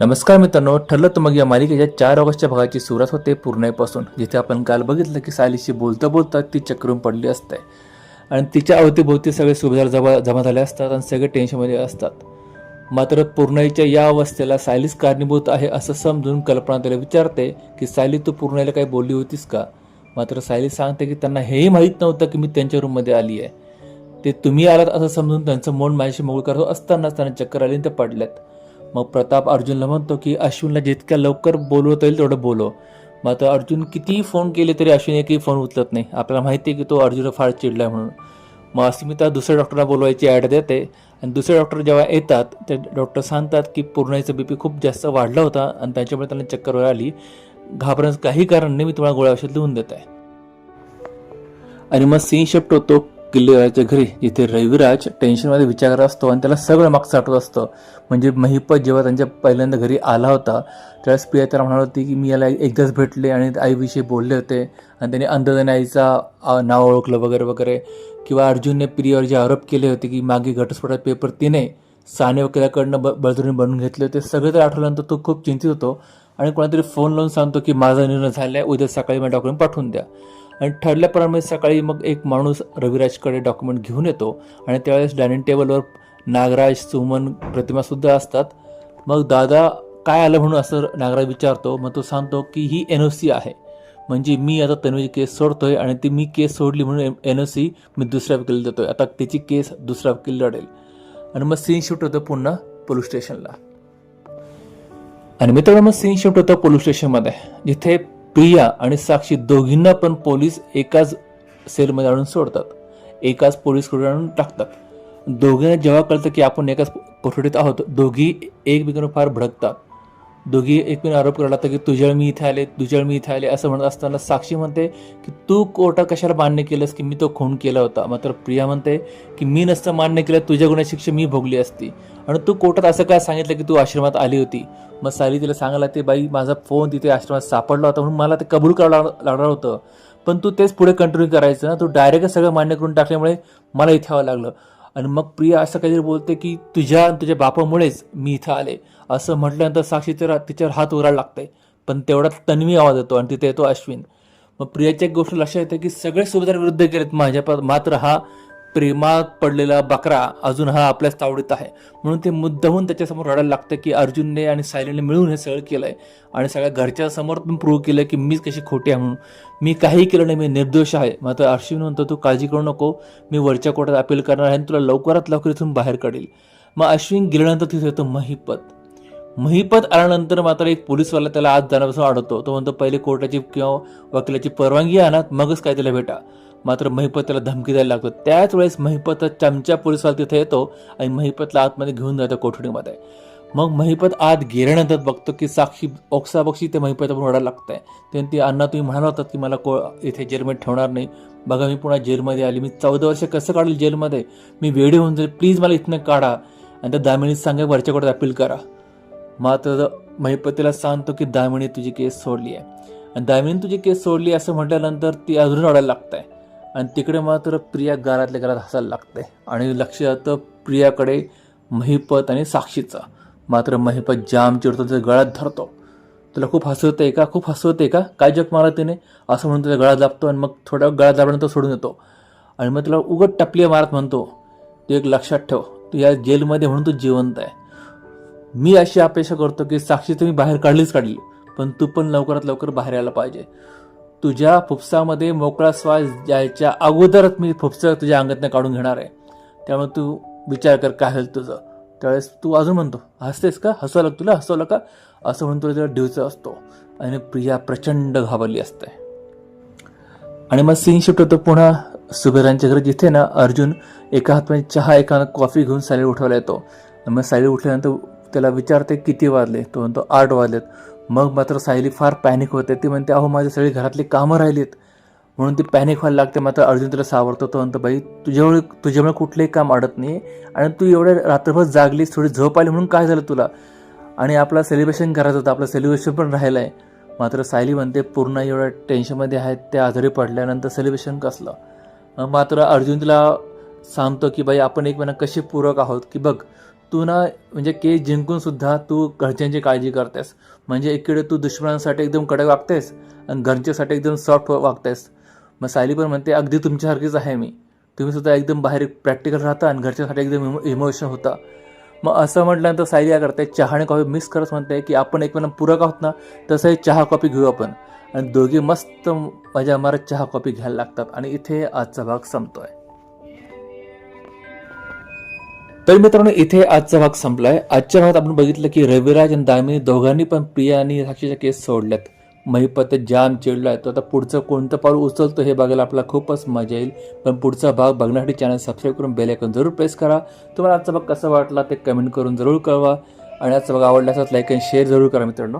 नमस्कार मित्रांनो ठरलं तर मग या मालिकेच्या चार ऑगस्टच्या भागाची सुरुवात होते पूर्णेपासून जिथे आपण काल बघितलं की सायलीशी बोलता बोलता ती चक्रून पडली असते. आणि तिच्या अवतीभोवती सगळे सुभेदार जमा जमा झाले असतात आणि सगळे टेन्शनमध्ये असतात. मात्र पूर्णाईच्या या अवस्थेला सायलीच कारणीभूत आहे असं समजून कल्पना त्याला विचारते की सायली तू पूर्णाईला काही बोलली होतीस का? मात्र सायली सांगते की त्यांना हेही माहीत नव्हतं की मी त्यांच्या रूममध्ये आली आहे. ते तुम्ही आलात असं समजून त्यांचं मन माझ्याशी मोकळ करत असतानाच त्यांना चक्कर आली आणि ते पडल्यात मग प्रताप अर्जुनला म्हणतो की अश्विनला जितक्या लवकर बोलवता येईल तेवढं बोलव. मात्र अर्जुन कितीही फोन केले तरी अश्विन एकही फोन उचलत नाही. आपल्याला माहिती आहे की तो अर्जुन फार चिडला म्हणून. मग अस्मिता दुसऱ्या डॉक्टरला बोलवायची ॲड देते आणि दुसरे डॉक्टर जेव्हा येतात ते डॉक्टर सांगतात की पूर्णाईचा बीपी खूप जास्त वाढला होता आणि त्याच्यामुळे त्यांना चक्कर वगैरे आली. घाबरण्याचं काही कारण नाही मी तुम्हाला गोळ्या औषध लिहून देत आहे आणि मग सीन शिफ्ट होतो. किल्लेवाल्याच्या घरी. जिथे रविराज टेन्शनमध्ये विचार करत असतो आणि त्याला सगळं मागचं आठवत असतं. म्हणजे महिपत जेव्हा त्यांच्या पहिल्यांदा घरी आला होता त्यावेळेस प्रिया त्याला म्हणाली होती की मी याला एकदाच भेटले आणि आईविषयी बोलले होते. आणि त्याने अंधजने आईचा नाव ओळखलं वगैरे वगैरे. किंवा अर्जुनने प्रियावर जे आरोप केले होते की मागे घटस्फोटात पेपर तिने साने वकिलाकडनं ब बळजबरीने बनवून घेतले होते. सगळे तर आठवल्यानंतर तो खूप चिंतित होतो. आणि कोणातरी फोन लावून सांगतो की माझा निर्णय झाला आहे उद्या सकाळी मला डॉक्युमेंट पाठवून द्या. आणि ठरल्याप्रमाणे सकाळी मग एक माणूस रविराजकडे डॉक्युमेंट घेऊन येतो आणि त्यावेळेस डायनिंग टेबलवर नागराज सुमन प्रतिमासुद्धा असतात. मग दादा काय आलं म्हणून असं नागराज विचारतो मग तो सांगतो की ही एन ओ सी आहे. म्हणजे मी आता तन्वीची केस सोडतोय आणि ती मी केस सोडली म्हणून एन ओ सी मी दुसऱ्या वकील देतोय. आता त्याची केस दुसऱ्या वकील लढेल. आणि मग सीन शूट होतं पुन्हा पोलीस स्टेशनला आणि मित्रांनो मग सीन शिफ्ट होतं पोलीस स्टेशनमध्ये जिथे प्रिया आणि साक्षी दोघींना पण पोलीस एकाच सेलमध्ये आणून सोडतात. एकाच पोलीस कोठडीत आणून टाकतात. दोघींना जेव्हा कळतं की आपण एकाच कोठडीत आहोत दोघी एकमेकांना फार भडकतात. दोघी एकमेकांना आरोप करायला लागतात की तुझ्या मी इथे आले तुझ्या मी इथे आले असं म्हणत असताना साक्षी म्हणते की तू कोर्टा कशाला मान्य केलंस की मी तो खून केला होता? मात्र प्रिया म्हणते की मी नसतं मान्य केलं तुझ्या गुन्ह्याची शिक्षा मी भोगली असती. आणि तू कोर्टात असं काय सांगितलं की तू आश्रमात आली होती? मग साली तिला सांगायला ते बाई माझा फोन तिथे आश्रमात सापडला होता म्हणून मला ते कबूल करावं लागणार होतं. पण तू तेच पुढे कंटिन्यू करायचं ना. तू डायरेक्ट सगळं मान्य करून टाकल्यामुळे मला इथे यावं लागलं. आणि मग प्रिया असं काहीतरी बोलते की तुझ्या आणि तुझ्या बापामुळेच मी इथं आले. असं म्हटल्यानंतर साक्षी तर तिच्यावर हात उरायला लागते. पण तेवढा तन्वी आवाज येतो आणि तिथे येतो अश्विन. मग प्रियाच्या एक गोष्ट लक्षात येते की सगळे सुभेदार विरुद्ध गेलेत. माझ्या मात्र हा प्रेमात पडलेला बकरा अजून हा आपल्याच तावडीत आहे. म्हणून ते मुद्दाहून त्याच्यासमोर रडायला लागतं की अर्जुनने आणि सायलीने मिळून हे सगळं आहे आणि सगळ्या घरच्या समोर पण प्रूव्ह केलं की मीच कशी खोटी आहे म्हणून. मी काही केलं नाही मी निर्दोष आहे. मात्र अश्विन म्हणतो तू काळजी करू नको. मी वरच्या कोर्टात अपील करणार आहे आणि तुला लवकरात लवकर इथून बाहेर काढील. मग अश्विन गेल्यानंतर तिथे येतो महिपत. महिपत आल्यानंतर मात्र एक पोलीसवाला त्याला आज जाण्यापासून अडवतो तो म्हणतो पहिले कोर्टाची किंवा वकिलाची परवानगी आणा मगच काय त्याला भेटा. मात्र महिपत त्याला धमकी द्यायला लागतो. त्याच वेळेस महिपत चमचा पोलिसवाला तिथे येतो आणि महिपतला आतमध्ये घेऊन जातो कोठडीमध्ये. मग महिपत आत गेल्यानंतर बघतो की साक्षी ओक्साबक्षी ते महिपत ओढायला लागतंय. ते ती अण्णा तुम्ही म्हणाला होतात की मला को इथे जेलमध्ये ठेवणार नाही. बघा मी पुन्हा जेलमध्ये आली. मी चौदा वर्ष कसं काढेल जेलमध्ये? मी वेडे होऊन जाईल. प्लीज मला इथनं काढा आणि त्या दामिणीत सांगा वरच्या कोर्टात अपील करा. मात्र महिपतीला सांगतो की दामिणी तुझी केस सोडली आहे आणि दामिनी तुझी केस सोडली असं म्हटल्यानंतर ती अजून रडायला लागत आहे आणि तिकडे मात्र प्रिया गारातल्या घरात हसायला लागते. आणि लक्ष जातं प्रियाकडे महिपत आणि साक्षीचं. मात्र महिपत जाम चिडतो त्याच्या गळ्यात धरतो. तुला खूप हसू येते का? खूप हसू येते का? काय जग मारा तिने? असं म्हणून त्याच्या गळा दाबतो आणि मग थोड्या गळा दाबल्यानंतर सोडून येतो आणि मग तुला उगत टपली मारत म्हणतो तू एक लक्षात ठेव. तू या जेलमध्ये म्हणून तू जिवंत आहे. मी अशी अपेक्षा करतो की साक्षी तुम्ही बाहेर काढलीच काढली पण तू पण लवकरात लवकर बाहेर यायला पाहिजे. तुझ्या फुफ्सामध्ये मोकळा श्वास जायच्या अगोदरच मी फुफ्सं तुझ्या अंगातनं काढून घेणार आहे. त्यामुळे तू विचार कर काय होईल तुझं. त्यावेळेस तू अजून म्हणतो हसतेस का? हसवलं तुला? हसवलं का? असं म्हणून तुला तिला डिवचा असतो. आणि प्रिया प्रचंड घाबरली असते. आणि मग सीन शिफ्ट होतो पुन्हा. सुबेरांच्या घरी जिथे ना अर्जुन एका हातमध्ये चहा एका हात कॉफी घेऊन सायली उठवायला येतो. मग सायली उठल्यानंतर त्याला विचारते किती वाजले? तो म्हणतो आठ वाजलेत. मग मात्र सायली फार पॅनिक होते. ती म्हणते अहो माझे सगळी घरातली कामं राहिलीत. म्हणून ती पॅनिक व्हायला लागते. मात्र अर्जुन तिला सावरतो तो म्हणतो बाई तुझ्यामुळे तुझ्यामुळे कुठलंही काम अडत नाही आणि तू एवढ्या रात्रभर जागलीस थोडी झोप आली म्हणून काय झालं तुला? आणि आपला सेलिब्रेशन करायचं होतं. आपलं सेलिब्रेशन पण राहिलं आहे मात्र सायली म्हणते पूर्ण एवढ्या टेन्शनमध्ये आहेत ते आजारी पडल्यानंतर सेलिब्रेशन कसलं? मग मात्र अर्जुन तिला सांगतो की बाई आपण एकमेकांना कसे पूरक आहोत? की बघ तू ना म्हणजे केस जिंकून सुद्धा तू घरच्यांची काळजी करतेस. म्हणजे एकीकडे तू दुश्मनांसाठी एकदम कडक वागतेस आणि घरच्यासाठी एकदम सॉफ्ट वागतेस. मग सायली पण म्हणते अगदी तुमच्यासारखीच आहे मी. तुम्ही सुद्धा एकदम बाहेर प्रॅक्टिकल राहता आणि घरच्यासाठी एकदम इमो इमोशन होता. मग असं म्हटल्यानंतर सायली काय करते चहा आणि कॉफी मिस करत म्हणते की आपण एकमेकांना पूरक आहोत ना तसं चहा कॉफी घेऊ आपण. आणि दोघी मस्त मजा मारत चहा कॉफी घ्यायला लागतात. आणि इथे आजचा भाग संपतो आहे तर मित्रांनो इथे आजचा भाग संपलाय. आजच्या भागात आपण बघितलं की रविराज आणि दामिनी दोघांनी पण प्रिया आणि साक्षीच्या केस सोडल्यात. महिपत जाम चिडलाय तो आता पुढचं कोणतं पाऊल उचलतो हे बघायला आपल्याला खूपच मजा येईल. पण पुढचा भाग बघण्यासाठी चॅनल सबस्क्राईब करून बेल जरूर प्रेस करा. तुम्हाला आजचा भाग कसा वाटला ते कमेंट करून जरूर कळवा. आणि आजचा भाग आवडला असेल लाईक आणि शेअर जरूर करा मित्रांनो.